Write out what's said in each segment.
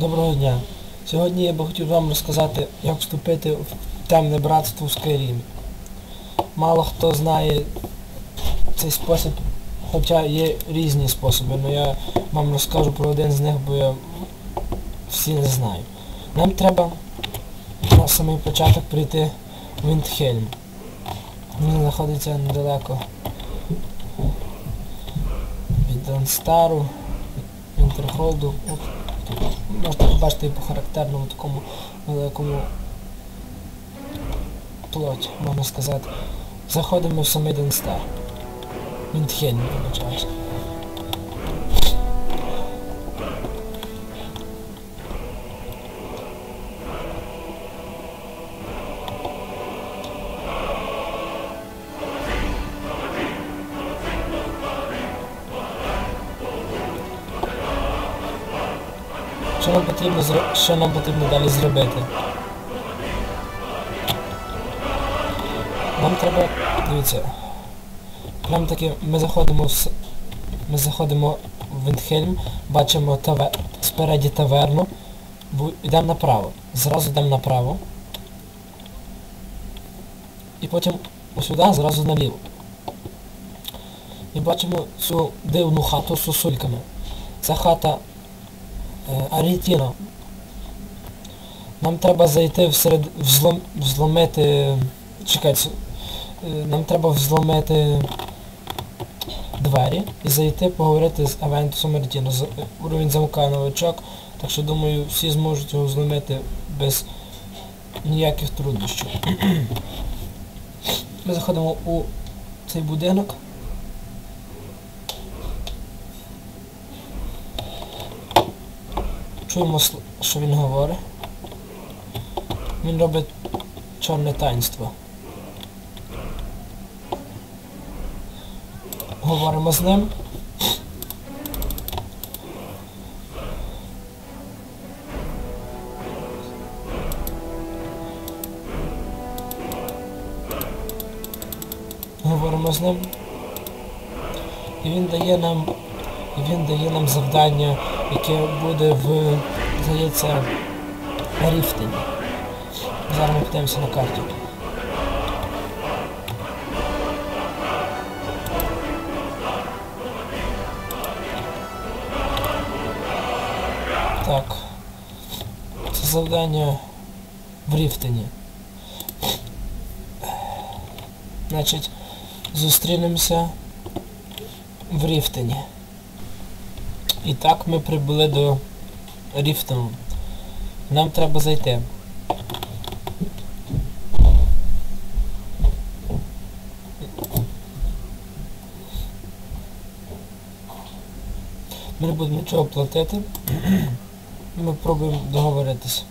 Доброго дня. Сьогодні я би хотів вам розказати, як вступити в темне братство в Skyrim. Мало хто знає цей спосіб, хоча є різні способи, але я вам розкажу про один з них, бо я всі не знаю. Нам треба на самий початок прийти в Віндхельм. Він знаходиться недалеко від Донстару, Вінтерхолду. Можете побачити по характерному такому великому плоті, можна сказати. Заходимо в самий Донстар. Віндхельм, вибачаюся. Що потрібно що нам потрібно далі зробити? Нам треба... Дивіться. Прям таки ми заходимо в... Ми заходимо в Віндхельм, бачимо таве... спереді таверну, йдемо направо. Зразу йдемо направо. І потім сюди, зразу наліво. І бачимо цю дивну хату з сосульками. Ця хата Арітіно. Нам треба зайти всеред... взлом... взломити... Чекайте. е, Нам треба взломити двері і зайти поговорити з Авентусом Арітіно. З... Уровень замка новичок, так що думаю всі зможуть його зломити без ніяких труднощів. Ми заходимо у цей будинок. Чуємо, що він говорить. Він робить чорне таїнство. Говоримо з ним. Говоримо з ним. І він дає нам він дає нам завдання, яке буде в, здається, Ріфтені. Зараз ми подивимося на карті. Так. Це завдання в Ріфтені. Значить, зустрінемося в Ріфтені. І так ми прибули до Ріфтон. Нам треба зайти. Ми не будемо нічого платити. Ми пробуємо договоритися.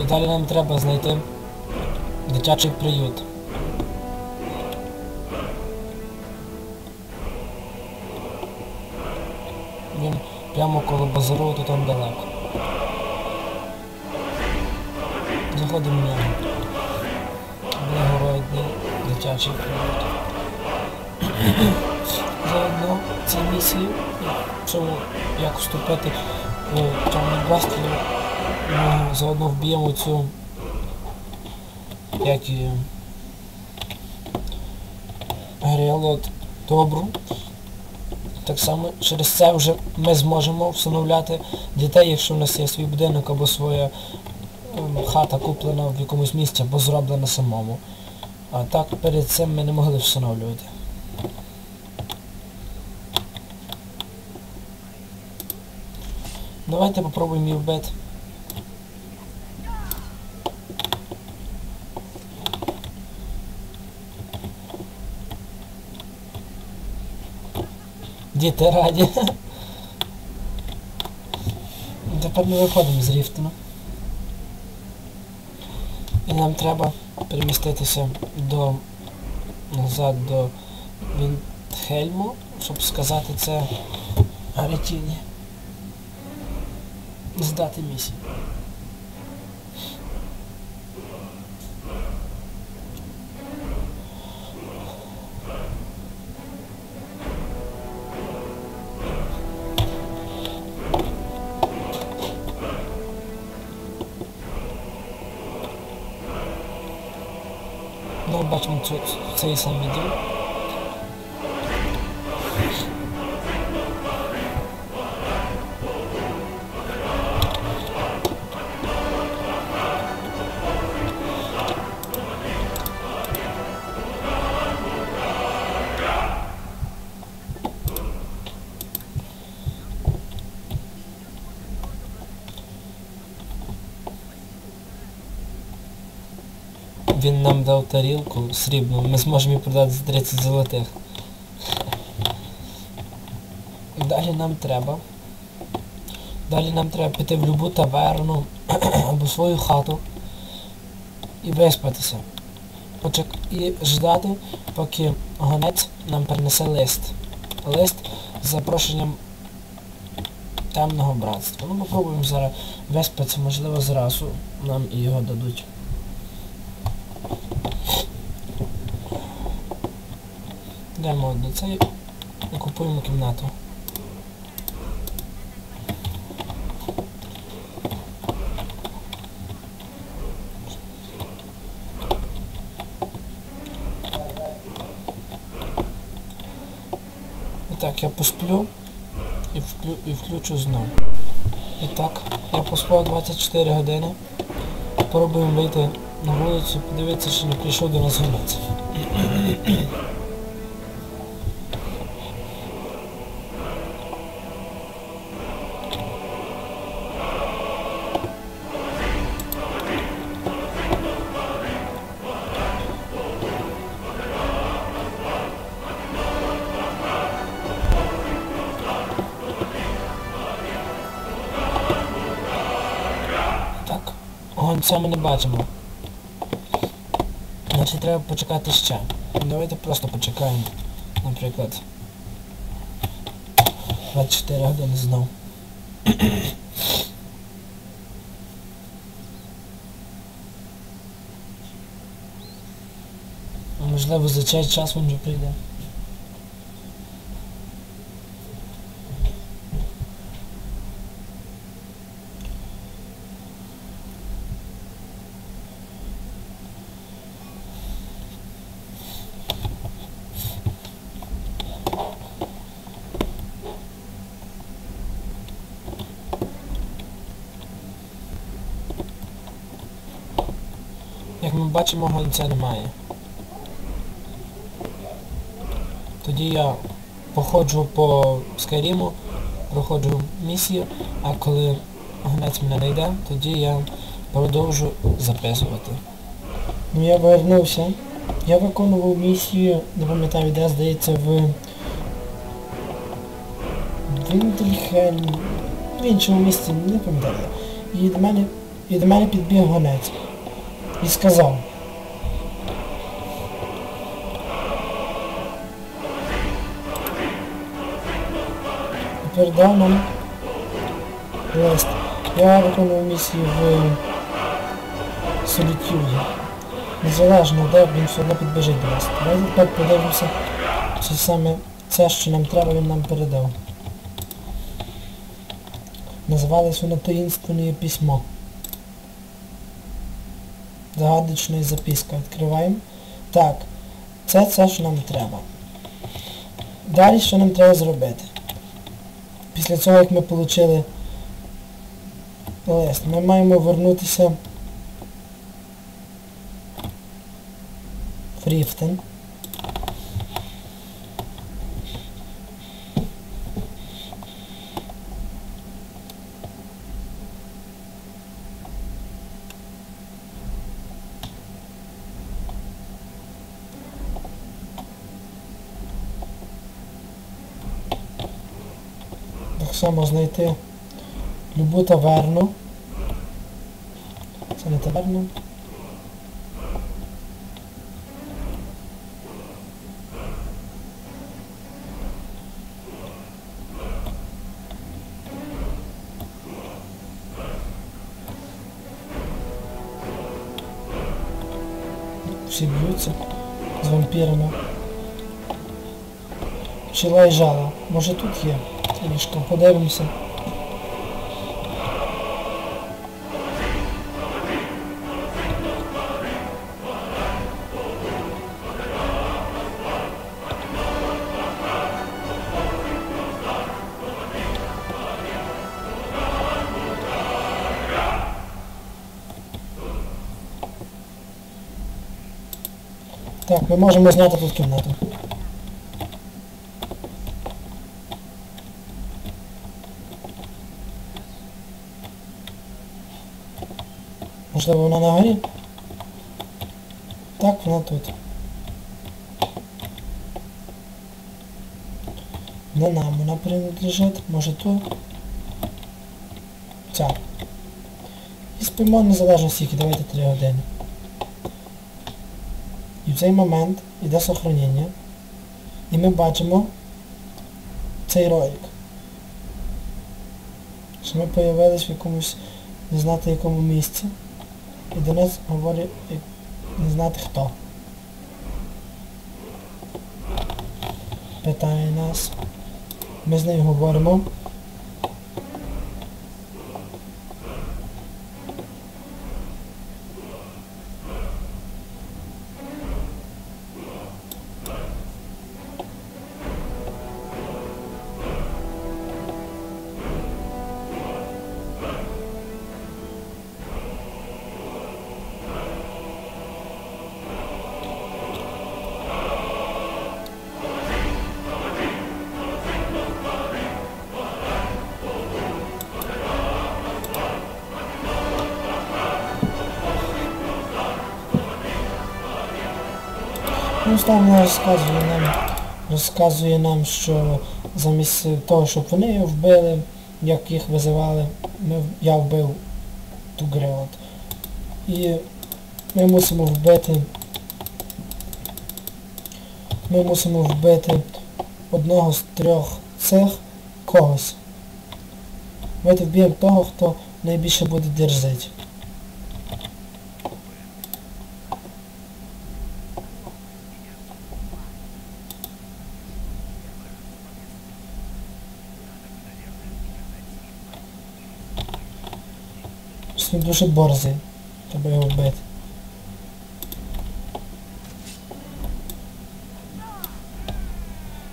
І далі нам треба знайти дитячий приют. Він прямо коло базару, то там далеко. Заходимо в нього. Благородний дитячий приют. Заодно ці місії, в цьому як вступити в цьому братстві, заодно вб'ємо цю як і Гріалот добру. Так само через це вже ми зможемо встановляти дітей, якщо в нас є свій будинок або своя ем, хата куплена в якомусь місці або зроблена самому. А так перед цим ми не могли встановлювати. Давайте попробуємо її вбити. Діти раді. Тепер ми виходимо з Ріфтона. І нам треба переміститися до назад до Віндхельму, щоб сказати це Аретіні. Здати місію. Цю, цей самий дім. Він нам дав тарілку срібну, ми зможемо її продати за 30 золотих. Далі нам треба. Далі нам треба піти в любу таверну або свою хату і виспатися. Почек... І ждати, поки гонець нам принесе лист. Лист з запрошенням темного братства. Ну попробуємо зараз виспатися, можливо зразу нам і його дадуть. Йдемо до цієї і купуємо кімнату. І так, я посплю і, вклю, і включу знову. І так, я поспав 24 години. Пробуємо вийти на вулицю, подивитися, чи не прийшов до нас гонець. само на бачено. Значи трябва да почекати ще. Давайте просто почекаем. Наприклад. Вече трябва да не знам. Можливо за чай час він вже прийде. Бачимо, гонця немає. Тоді я походжу по Скайріму, проходжу місію, а коли гонець мене не йде, тоді я продовжу записувати. Ну я повернувся. Я виконував місію, не пам'ятаю де, здається, в Віндельхельм, в іншому місці, не пам'ятаю. І до мене, і до мене підбіг гонець. І сказав. І передав нам лист. Я виконував місію в Солітюді. Незалежно де він все одно підбіжить до нас. Давайте тепер подивимося, чи саме це, що нам треба, він нам передав. Називалось воно таїнственне письмо. Загадочна запискою. Відкриваємо. Так, це це, що нам треба. Далі що нам треба зробити? Після цього, як ми отримали лист, ми маємо вернутися в Ріфтен. Само знайти любу таверну. Це не таверна. Всі б'ються з вампірами. Пчела і жало. Може тут є трішки. Подивимося. Так, ми можемо зняти тут кімнату. Можливо вона на горі? Так, вона тут. Не нам вона принадлежить, може тут. Ця. І спимо незалежно скільки, давайте 3 години. І в цей момент йде сохранення. І ми бачимо цей ролик. Що ми появились в якомусь не знати якому місці. І Денис говорить не знати хто. Питає нас. Ми з нею говоримо. Ну, вона розказує нам, розказує нам, що замість того, щоб вони її вбили, як їх визивали, ми, я вбив ту грилот. І ми мусимо вбити. Ми мусимо вбити одного з трьох цих когось. Давайте вб'ємо того, хто найбільше буде дерзити. Дуже борзий. Треба його вбити.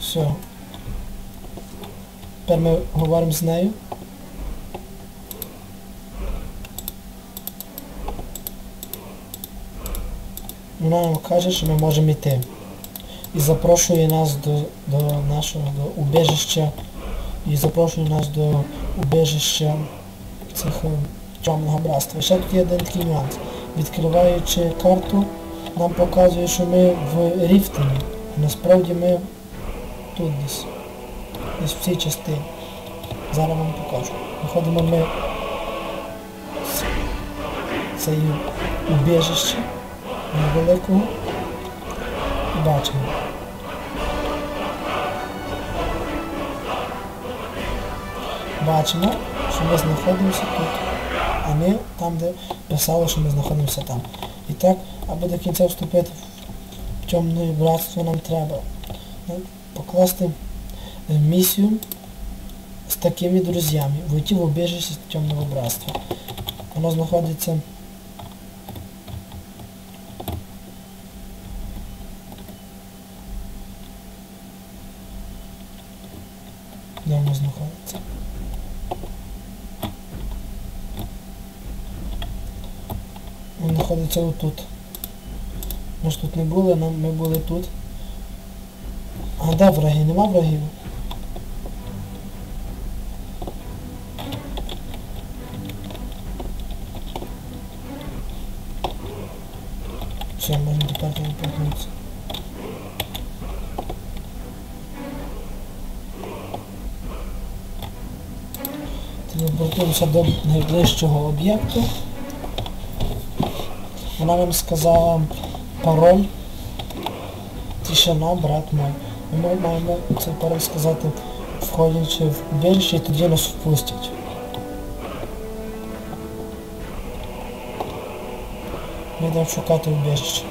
Все. Тепер ми говоримо з нею. Вона нам каже, що ми можемо йти. І запрошує нас до, до нашого до убежища. І запрошує нас до убежища цих темного братства. Ще тут є один такий нюанс. Відкриваючи карту, нам показує, що ми в Ріфтені. Насправді ми тут десь. Десь в цій частині. Зараз вам покажу. Виходимо ми з цієї убіжище невеликого і бачимо. Бачимо, що ми знаходимося тут. А ми там, де писало, що ми знаходимося там. І так, аби до кінця вступити в темне братство, нам треба ну, покласти е, місію з такими друзями. Войти в убежище темного братства. Воно знаходиться де воно знаходиться. Він знаходиться отут. Ми ж тут не були, ми були тут. А де враги? Нема врагів? Все, можна тепер телепортнутися. телепортуємося до найближчого об'єкту. Вона нам сказала пароль. Тишина, брат мой. Маємо цей пароль сказати, входячи в убіжище, і тоді нас впустять. Ми йдемо шукати убіжище.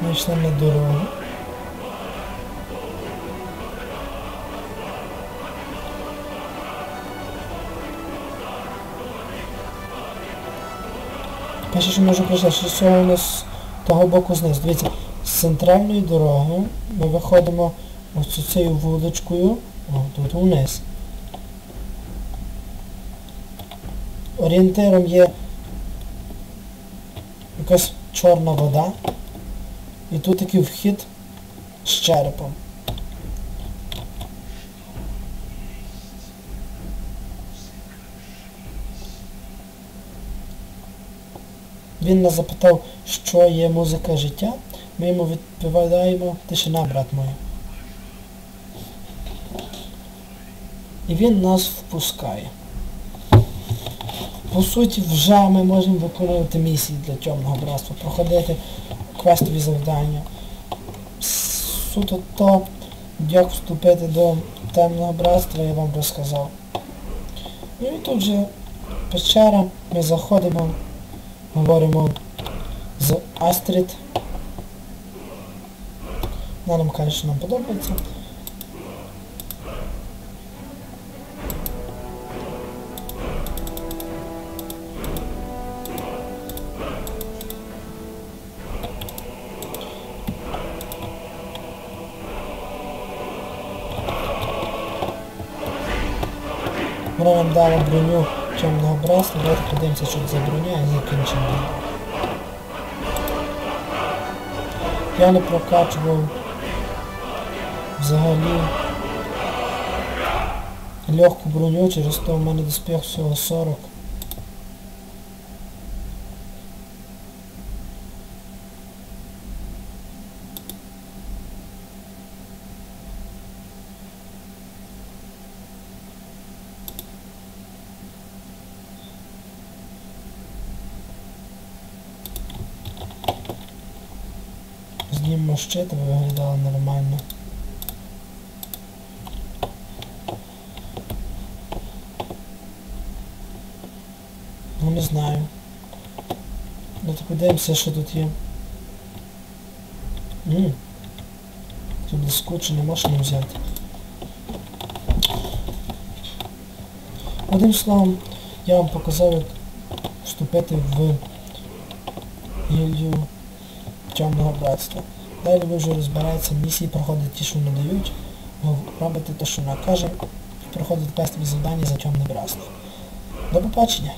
Ми йшли на дорогу. Перше, що можу прийшли, що у нас того боку знизу. Дивіться, з центральної дороги ми виходимо ось цією вуличкою, о, тут вниз. Орієнтиром є якась чорна вода. І тут такий вхід з черепом. Він нас запитав, що є музика життя. Ми йому відповідаємо тишина, брат мой. І він нас впускає. По суті, вже ми можемо виконувати місії для темного братства, проходити квестові завдання. Суто то, як вступити до темного братства, я вам розказав. Ну і тут же печера, ми заходимо, говоримо з Астрід. Вона нам каже, що нам подобається. Вона нам дала броню темного брасла. давайте подивимося, що це за броня і закінчимо. Я не прокачував взагалі легку броню, через то в мене доспіх всього 40. Щит, аби виглядало нормально. Ну не знаю. Давайте подивимося, що тут є. Ммм. Тут блискуче не можна взяти. Одним словом, я вам показав, як вступити в гільдію темного братства. Ви вже розбираєтеся, місії проходить ті, що надають, робите те, що накаже, проходить квестові завдання за темне братство. До побачення!